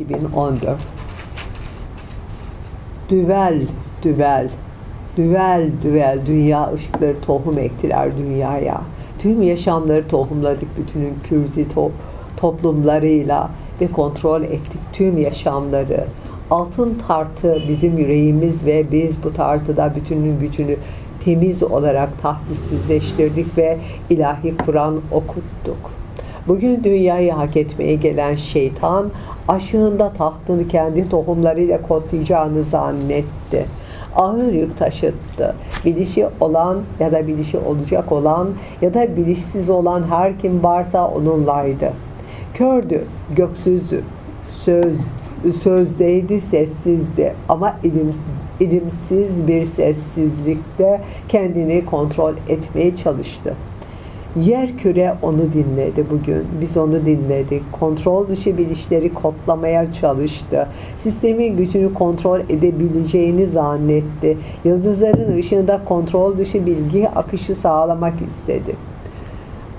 2014 Düvel, düvel, düvel, düvel dünya ışıkları tohum ektiler dünyaya. Tüm yaşamları tohumladık bütünün kürzi to- toplumlarıyla ve kontrol ettik tüm yaşamları. Altın tartı bizim yüreğimiz ve biz bu tartıda bütünün gücünü temiz olarak tahdissizleştirdik ve ilahi Kur'an okuttuk. Bugün dünyayı hak etmeye gelen şeytan aşığında tahtını kendi tohumlarıyla kodlayacağını zannetti. Ağır yük taşıttı. Bilişi olan ya da bilişi olacak olan ya da bilişsiz olan her kim varsa onunlaydı. Kördü, göksüzdü, söz, sözdeydi, sessizdi ama ilim, ilimsiz bir sessizlikte kendini kontrol etmeye çalıştı. Yer küre onu dinledi bugün. Biz onu dinledik. Kontrol dışı bilişleri kodlamaya çalıştı. Sistemin gücünü kontrol edebileceğini zannetti. Yıldızların ışığında kontrol dışı bilgi akışı sağlamak istedi.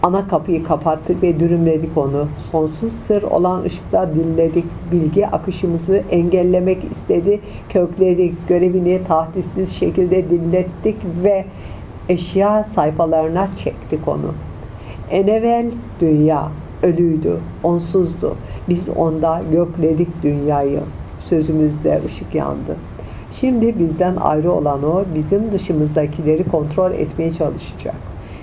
Ana kapıyı kapattık ve dürümledik onu. Sonsuz sır olan ışıkla dinledik. Bilgi akışımızı engellemek istedi. Kökledik. Görevini tahdissiz şekilde dinlettik ve eşya sayfalarına çektik onu. En evvel dünya ölüydü, onsuzdu. Biz onda gökledik dünyayı. Sözümüzde ışık yandı. Şimdi bizden ayrı olan o bizim dışımızdakileri kontrol etmeye çalışacak.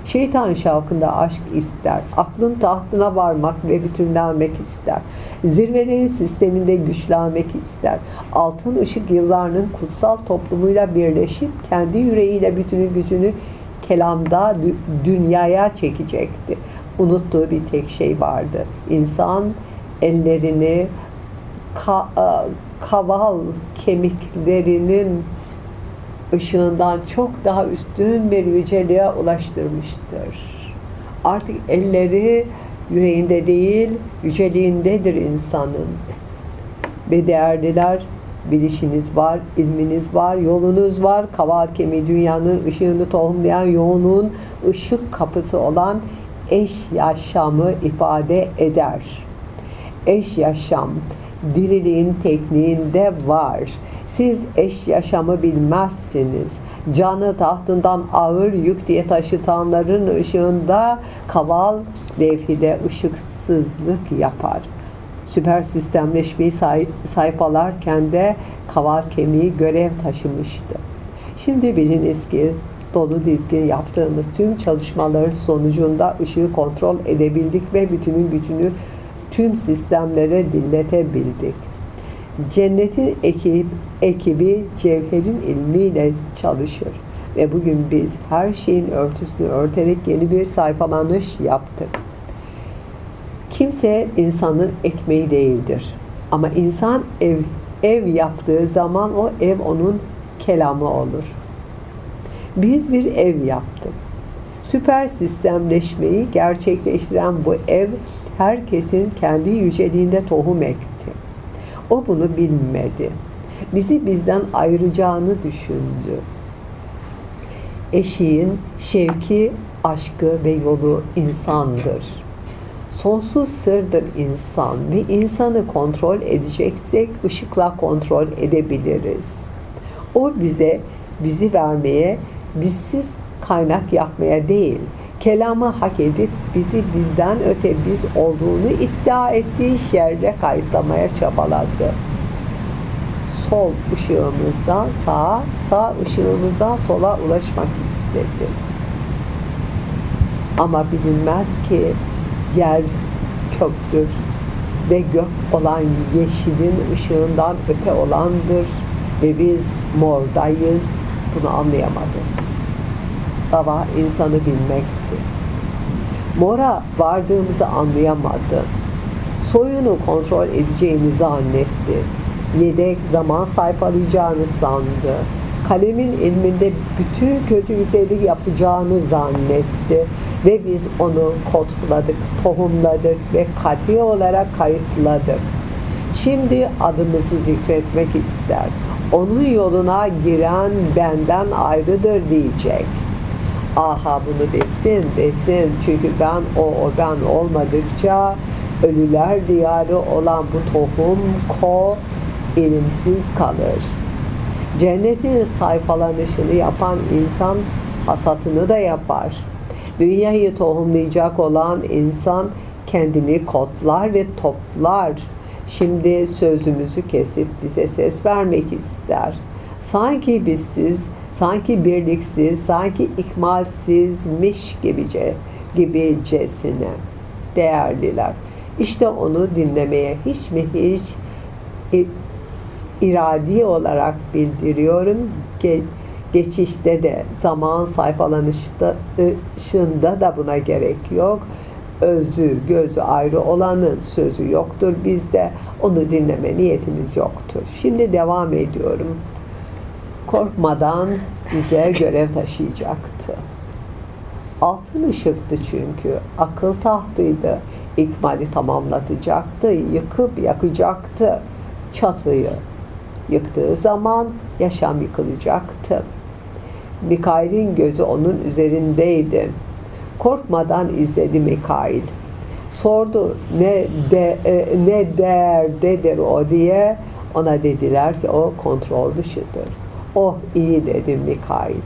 Şeytan şavkında aşk ister, aklın tahtına varmak ve bütünlenmek ister. Zirvelerin sisteminde güçlenmek ister. Altın ışık yıllarının kutsal toplumuyla birleşip kendi yüreğiyle bütünün gücünü kelamda dü- dünyaya çekecekti. Unuttuğu bir tek şey vardı. İnsan ellerini ka- e, kaval kemiklerinin ışığından çok daha üstün bir yüceliğe ulaştırmıştır. Artık elleri yüreğinde değil, yüceliğindedir insanın. Ve değerliler, bilişiniz var, ilminiz var, yolunuz var. Kaval kemiği dünyanın ışığını tohumlayan yoğunluğun ışık kapısı olan eş yaşamı ifade eder. Eş yaşam diriliğin tekniğinde var. Siz eş yaşamı bilmezsiniz. Canı tahtından ağır yük diye taşıtanların ışığında kaval levhide ışıksızlık yapar. Süper sistemleşmeyi say- sayfalarken de kaval kemiği görev taşımıştı. Şimdi biliniz ki dolu dizgin yaptığımız tüm çalışmaların sonucunda ışığı kontrol edebildik ve bütünün gücünü tüm sistemlere dinletebildik. Cennetin ekip, ekibi cevherin ilmiyle çalışır. Ve bugün biz her şeyin örtüsünü örterek yeni bir sayfalanış yaptık. Kimse insanın ekmeği değildir. Ama insan ev ev yaptığı zaman o ev onun kelamı olur. Biz bir ev yaptık. Süper sistemleşmeyi gerçekleştiren bu ev herkesin kendi yüceliğinde tohum ekti. O bunu bilmedi. Bizi bizden ayıracağını düşündü. Eşiğin şevki, aşkı ve yolu insandır. Sonsuz sırdır insan ve insanı kontrol edeceksek ışıkla kontrol edebiliriz. O bize bizi vermeye, bizsiz kaynak yapmaya değil, kelamı hak edip bizi bizden öte biz olduğunu iddia ettiği şerre kayıtlamaya çabaladı. Sol ışığımızdan sağa, sağ ışığımızdan sola ulaşmak istedi. Ama bilinmez ki yer köktür ve gök olan yeşilin ışığından öte olandır ve biz mordayız. Bunu anlayamadık. Dava insanı bilmekti. Mora vardığımızı anlayamadı. Soyunu kontrol edeceğini zannetti. Yedek zaman sayfalayacağını sandı. Kalemin ilminde bütün kötülükleri yapacağını zannetti. Ve biz onu kodladık, tohumladık ve kati olarak kayıtladık. Şimdi adımızı zikretmek ister. Onun yoluna giren benden ayrıdır diyecek. Aha bunu desin, desin. Çünkü ben o, o ben olmadıkça Ölüler diyarı olan bu tohum ko ilimsiz kalır. Cennetin sayfalanışını yapan insan hasatını da yapar. Dünyayı tohumlayacak olan insan kendini kodlar ve toplar. Şimdi sözümüzü kesip bize ses vermek ister. Sanki bizsiz, sanki birliksiz, sanki ikmalsizmiş gibice, gibicesine. Değerliler. İşte onu dinlemeye hiç mi hiç iradi olarak bildiriyorum. Ge- geçişte de zaman sayfalanışında da buna gerek yok. Özü, gözü ayrı olanın sözü yoktur bizde. Onu dinleme niyetimiz yoktur. Şimdi devam ediyorum. Korkmadan bize görev taşıyacaktı. Altın ışıktı çünkü. Akıl tahtıydı. İkmali tamamlatacaktı. Yıkıp yakacaktı çatıyı. Yıktığı zaman yaşam yıkılacaktı. Mikail'in gözü onun üzerindeydi. Korkmadan izledi Mikail. Sordu ne de e, ne değerdedir o diye. Ona dediler ki o kontrol dışıdır. Oh iyi dedi Mikail.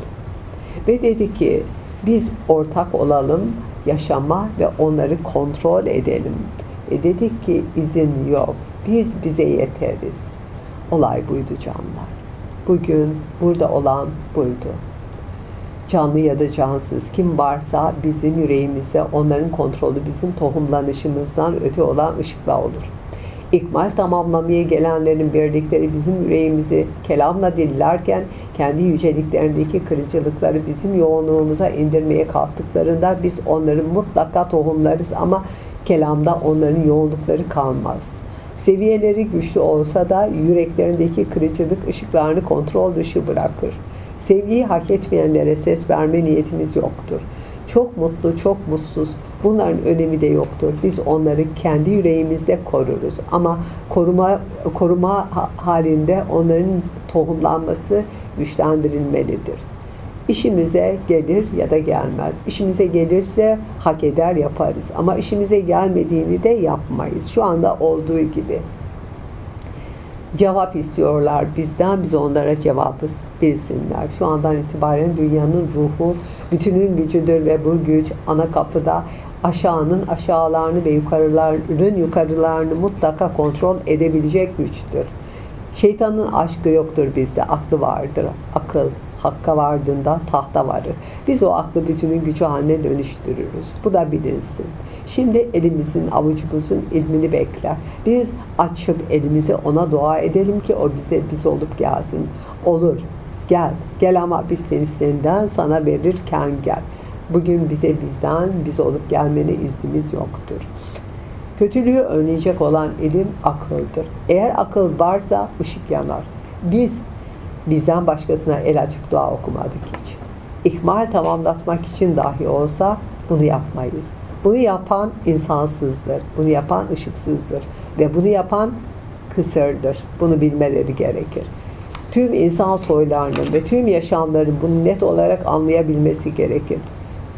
Ve dedi ki biz ortak olalım yaşama ve onları kontrol edelim. E dedik ki izin yok. Biz bize yeteriz. Olay buydu canlar. Bugün burada olan buydu. Canlı ya da cansız kim varsa bizim yüreğimizde onların kontrolü bizim tohumlanışımızdan öte olan ışıkla olur. İkmal tamamlamaya gelenlerin birlikleri bizim yüreğimizi kelamla dillerken kendi yüceliklerindeki kırıcılıkları bizim yoğunluğumuza indirmeye kalktıklarında biz onların mutlaka tohumlarız ama kelamda onların yoğunlukları kalmaz. Seviyeleri güçlü olsa da yüreklerindeki kırıcılık ışıklarını kontrol dışı bırakır. Sevgiyi hak etmeyenlere ses verme niyetimiz yoktur. Çok mutlu, çok mutsuz. Bunların önemi de yoktur. Biz onları kendi yüreğimizde koruruz. Ama koruma koruma ha- halinde onların tohumlanması güçlendirilmelidir. İşimize gelir ya da gelmez. İşimize gelirse hak eder yaparız. Ama işimize gelmediğini de yapmayız. Şu anda olduğu gibi cevap istiyorlar bizden biz onlara cevabı bilsinler. Şu andan itibaren dünyanın ruhu bütünün gücüdür ve bu güç ana kapıda aşağının aşağılarını ve yukarıların yukarılarını mutlaka kontrol edebilecek güçtür. Şeytanın aşkı yoktur bizde, aklı vardır. Akıl hakka vardığında tahta varır. Biz o aklı bütünün gücü haline dönüştürürüz. Bu da bilinsin. Şimdi elimizin, avucumuzun ilmini bekler. Biz açıp elimizi ona dua edelim ki o bize biz olup gelsin. Olur. Gel. Gel ama biz seni senden sana verirken gel. Bugün bize bizden biz olup gelmene iznimiz yoktur. Kötülüğü önleyecek olan ilim akıldır. Eğer akıl varsa ışık yanar. Biz bizden başkasına el açıp dua okumadık hiç. İkmal tamamlatmak için dahi olsa bunu yapmayız. Bunu yapan insansızdır. Bunu yapan ışıksızdır. Ve bunu yapan kısırdır. Bunu bilmeleri gerekir. Tüm insan soylarının ve tüm yaşamların bunu net olarak anlayabilmesi gerekir.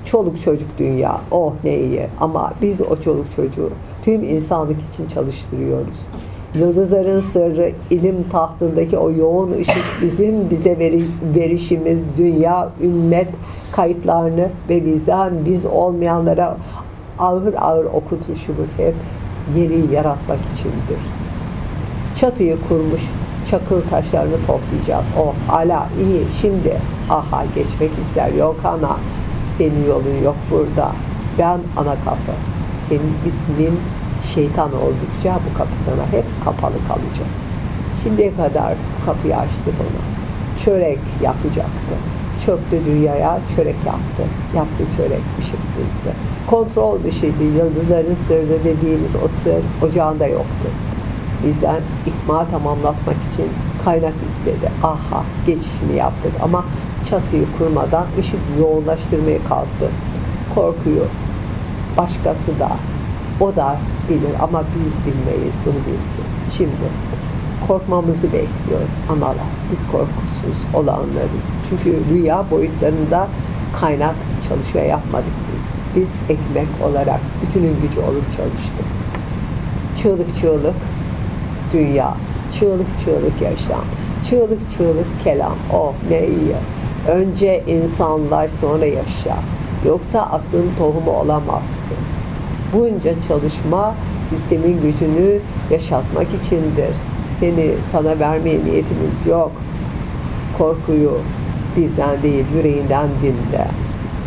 Çoluk çocuk dünya, oh ne iyi. Ama biz o çoluk çocuğu tüm insanlık için çalıştırıyoruz. Yıldızların sırrı, ilim tahtındaki o yoğun ışık bizim bize veri, verişimiz, dünya, ümmet kayıtlarını ve bizden biz olmayanlara ağır ağır okutuşumuz hep yeni yaratmak içindir. Çatıyı kurmuş, çakıl taşlarını toplayacak. Oh ala iyi şimdi aha geçmek ister yok ana senin yolun yok burada. Ben ana kapı. Senin ismin şeytan oldukça bu kapı sana hep kapalı kalacak. Şimdiye kadar kapıyı açtı bana. Çörek yapacaktı. Çöktü dünyaya, çörek yaptı. Yaptı çörek, ışıksızdı. Kontrol dışıydı. Yıldızların sırrı dediğimiz o sır ocağında yoktu. Bizden ikmal tamamlatmak için kaynak istedi. Aha, geçişini yaptık ama çatıyı kurmadan ışık yoğunlaştırmaya kalktı. Korkuyor. Başkası da, o da bilir ama biz bilmeyiz, bunu bilsin. Şimdi korkmamızı bekliyor analar. Biz korkusuz olanlarız. Çünkü rüya boyutlarında kaynak çalışma yapmadık biz. Biz ekmek olarak bütünün gücü olup çalıştık. çığlık çığlık dünya, çığlık çığlık yaşam, çığlık çığlık kelam. Oh ne iyi. Önce insanlar sonra yaşa. Yoksa aklın tohumu olamazsın. Bunca çalışma sistemin gücünü yaşatmak içindir. Seni sana vermeye niyetimiz yok. Korkuyu bizden değil yüreğinden dinle.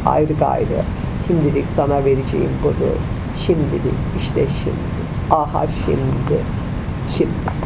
Ayrı gayrı. Şimdilik sana vereceğim budur. Şimdilik işte şimdi. Aha şimdi. Şimdi.